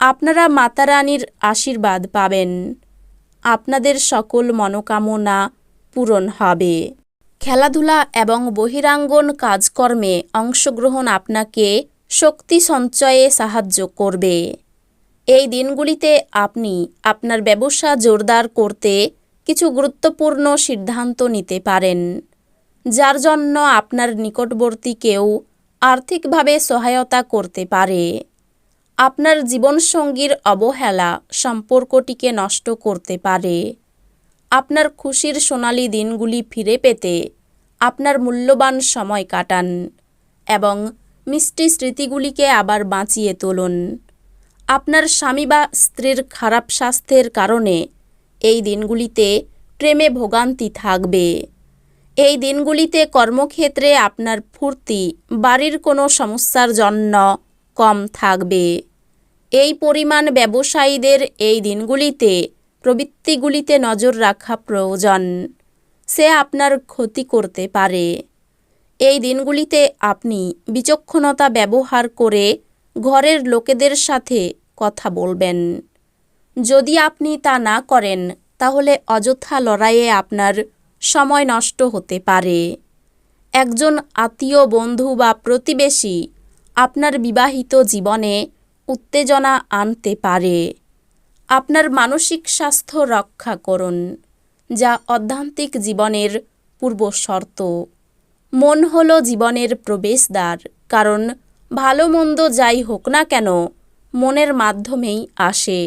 আপনারা মাতারানীর আশীর্বাদ পাবেন। আপনাদের সকল মনোকামনা পূরণ হবে। খেলাধুলা এবং বহিরাঙ্গন কাজকর্মে অংশগ্রহণ আপনাকে শক্তি সঞ্চয়ে সাহায্য করবে। এই দিনগুলিতে আপনি আপনার ব্যবসা জোরদার করতে কিছু গুরুত্বপূর্ণ সিদ্ধান্ত নিতে পারেন, যার জন্য আপনার নিকটবর্তী কেউ আর্থিকভাবে সহায়তা করতে পারে। আপনার জীবনসঙ্গীর অবহেলা সম্পর্কটিকে নষ্ট করতে পারে। আপনার খুশির সোনালি দিনগুলি ফিরে পেতে আপনার মূল্যবান সময় কাটান এবং মিষ্টি স্মৃতিগুলিকে আবার বাঁচিয়ে তুলুন। আপনার স্বামী বা স্ত্রীর খারাপ স্বাস্থ্যের কারণে এই দিনগুলিতে প্রেমে ভোগান্তি থাকবে। এই দিনগুলিতে কর্মক্ষেত্রে আপনার ফুর্তি, বাড়ির কোনো সমস্যার জন্য কম থাকবে। এই পরিমাণ ব্যবসায়ীদের এই দিনগুলিতে, প্রবৃত্তিগুলিতে নজর রাখা প্রয়োজন। সে আপনার ক্ষতি করতে পারে। এই দিনগুলিতে আপনি বিচক্ষণতা ব্যবহার করে ঘরের লোকেদের সাথে কথা বলবেন। যদি আপনি তা না করেন, তাহলে অযথা লড়াইয়ে আপনার সময় নষ্ট হতে পারে। একজন আত্মীয় বন্ধু বা প্রতিবেশী আপনার বিবাহিত জীবনে উত্তেজনা আনতে পারে। আপনার মানসিক স্বাস্থ্য রক্ষা করুন, যা অধ্যান্তিক জীবনের পূর্ব শর্ত। মন হল জীবনের প্রবেশদ্বার, কারণ ভালো মন্দ যাই হোক না কেন, মনের মাধ্যমেই আসে।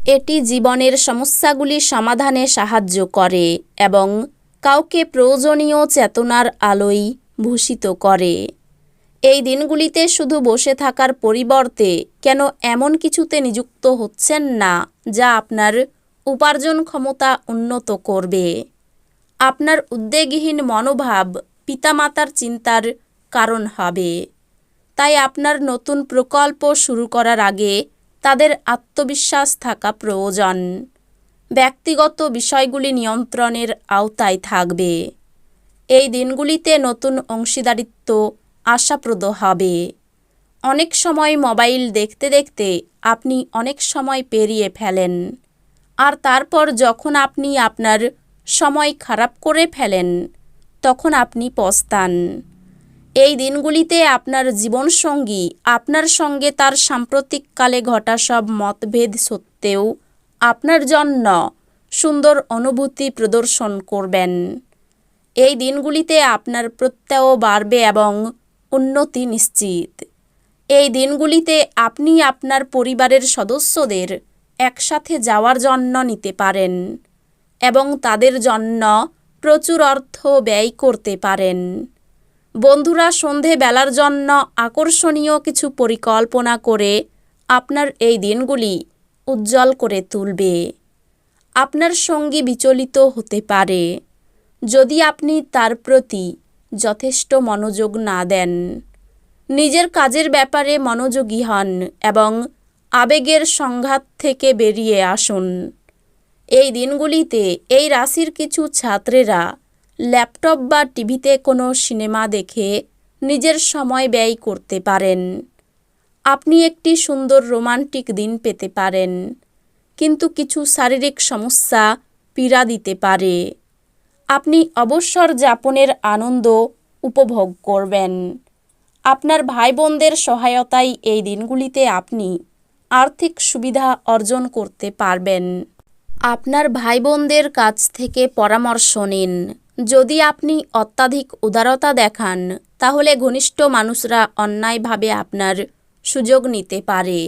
এটি জীবনের সমস্যাগুলি সমাধানে সাহায্য করে এবং কাউকে প্রয়োজনীয় চেতনার আলোয় ভূষিত করে। এই দিনগুলিতে শুধু বসে থাকার পরিবর্তে কেন এমন কিছুতে নিযুক্ত হচ্ছেন না যা আপনার উপার্জন ক্ষমতা উন্নত করবে? আপনার উদ্বেগহীন মনোভাব পিতামাতার চিন্তার কারণ হবে। তাই আপনার নতুন প্রকল্প শুরু করার আগে তাদের আত্মবিশ্বাস থাকা প্রয়োজন। ব্যক্তিগত বিষয়গুলি নিয়ন্ত্রণের আওতায় থাকবে। এই দিনগুলিতে নতুন অংশীদারিত্ব আশাপ্রদ হবে। অনেক সময় মোবাইল দেখতে দেখতে আপনি অনেক সময় পেরিয়ে ফেলেন। আর তারপর যখন আপনি আপনার সময় খারাপ করে ফেলেন, তখন আপনি পস্তান। এই দিনগুলিতে আপনার জীবনসঙ্গী আপনার সঙ্গে তার সাম্প্রতিককালে ঘটা সব মতভেদ সত্ত্বেও আপনার জন্য সুন্দর অনুভূতি প্রদর্শন করবেন। এই দিনগুলিতে আপনার প্রত্যয় বাড়বে এবং উন্নতি নিশ্চিত। এই দিনগুলিতে আপনি আপনার পরিবারের সদস্যদের একসাথে যাওয়ার জন্য নিতে পারেন এবং তাদের জন্য প্রচুর অর্থ ব্যয় করতে পারেন। বন্ধুরা সন্ধে বেলার জন্য আকর্ষণীয় কিছু পরিকল্পনা করে আপনার এই দিনগুলি উজ্জ্বল করে তুলবে। আপনার সঙ্গী বিচলিত হতে পারে। যদি আপনি তার প্রতি যথেষ্ট মনোযোগ না দেন। নিজের কাজের ব্যাপারে মনোযোগী হন এবং আবেগের সংঘাত থেকে বেরিয়ে আসুন। এই দিনগুলিতে এই রাশির কিছু ছাত্রেরা ল্যাপটপ বা টিভিতে কোনো সিনেমা দেখে নিজের সময় ব্যয় করতে পারেন। আপনি একটি সুন্দর রোমান্টিক দিন পেতে পারেন, কিন্তু কিছু শারীরিক সমস্যা পীড়া দিতে পারে। আপনি অবসর যাপনের আনন্দ উপভোগ করবেন। আপনার ভাই বোনদের সহায়তায় এই দিনগুলিতে আপনি আর্থিক সুবিধা অর্জন করতে পারবেন। আপনার ভাই বোনদের কাছ থেকে পরামর্শ নিন। যদি আপনি অত্যাধিক উদারতা দেখান, তাহলে ঘনিষ্ঠ মানুষরা অন্যায়ভাবে আপনার সুযোগ নিতে পারে।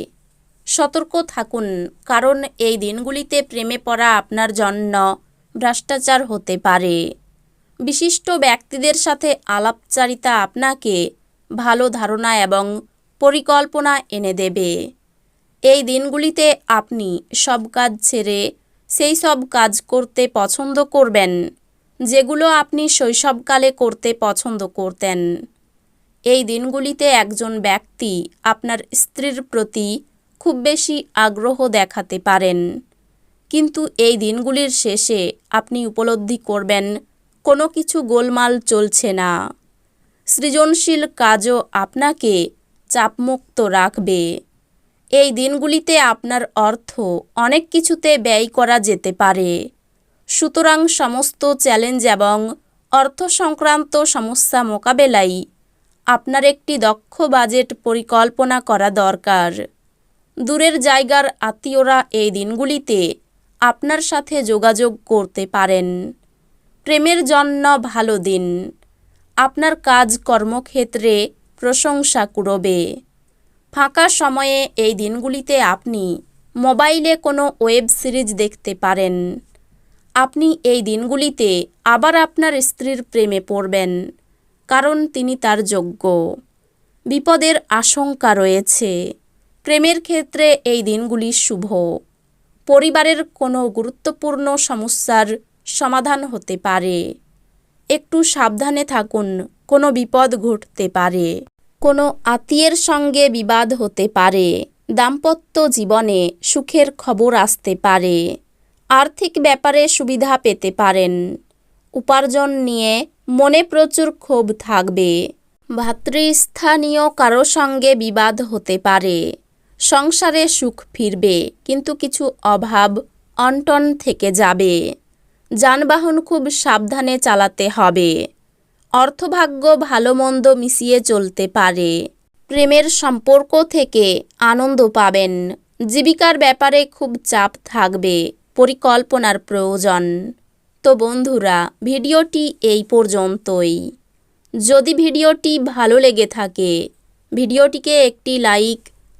সতর্ক থাকুন, কারণ এই দিনগুলিতে প্রেমে পড়া আপনার জন্য ভ্রষ্টাচার হতে পারে। বিশিষ্ট ব্যক্তিদের সাথে আলাপচারিতা আপনাকে ভালো ধারণা এবং পরিকল্পনা এনে দেবে। এই দিনগুলিতে আপনি সব কাজ ছেড়ে সেই সব কাজ করতে পছন্দ করবেন, যেগুলো আপনি শৈশবকালে করতে পছন্দ করতেন। এই দিনগুলিতে একজন ব্যক্তি আপনার স্ত্রীর প্রতি খুব বেশি আগ্রহ দেখাতে পারেন। কিন্তু এই দিনগুলির শেষে আপনি উপলব্ধি করবেন, কোনো কিছু গোলমাল চলছে না। সৃজনশীল কাজও আপনাকে চাপমুক্ত রাখবে। এই দিনগুলিতে আপনার অর্থ অনেক কিছুতে ব্যয় করা যেতে পারে। সুতরাং সমস্ত চ্যালেঞ্জ এবং অর্থ সংক্রান্ত সমস্যা মোকাবেলায় আপনার একটি দক্ষ বাজেট পরিকল্পনা করা দরকার। দূরের জায়গার আত্মীয়রা এই দিনগুলিতে আপনার সাথে যোগাযোগ করতে পারেন। প্রেমের জন্য ভালো দিন। আপনার কাজ কর্মক্ষেত্রে প্রশংসা কুড়বে। ফাঁকা সময়ে এই দিনগুলিতে আপনি মোবাইলে কোনো ওয়েব সিরিজ দেখতে পারেন। আপনি এই দিনগুলিতে আবার আপনার স্ত্রীর প্রেমে পড়বেন, কারণ তিনি তার যোগ্য। বিপদের আশঙ্কা রয়েছে। প্রেমের ক্ষেত্রে এই দিনগুলি শুভ। পরিবারের কোনো গুরুত্বপূর্ণ সমস্যার সমাধান হতে পারে। একটু সাবধানে থাকুন, কোনো বিপদ ঘটতে পারে। কোনো আত্মীয়ের সঙ্গে বিবাদ হতে পারে। দাম্পত্য জীবনে সুখের খবর আসতে পারে। আর্থিক ব্যাপারে সুবিধা পেতে পারেন। উপার্জন নিয়ে মনে প্রচুর ক্ষোভ থাকবে। ভাতৃস্থানীয় কারও সঙ্গে বিবাদ হতে পারে। সংসারে সুখ ফিরবে, কিন্তু কিছু অভাব অনটন থেকে যাবে। যানবাহন খুব সাবধানে চালাতে হবে। অর্থভাগ্য ভালো মন্দ মিশিয়ে চলতে পারে। প্রেমের সম্পর্ক থেকে আনন্দ পাবেন। জীবিকার ব্যাপারে খুব চাপ থাকবে, পরিকল্পনার প্রয়োজন। তো বন্ধুরা, ভিডিওটি এই পর্যন্তই। যদি ভিডিওটি ভালো লেগে থাকে, ভিডিওটিকে একটি লাইক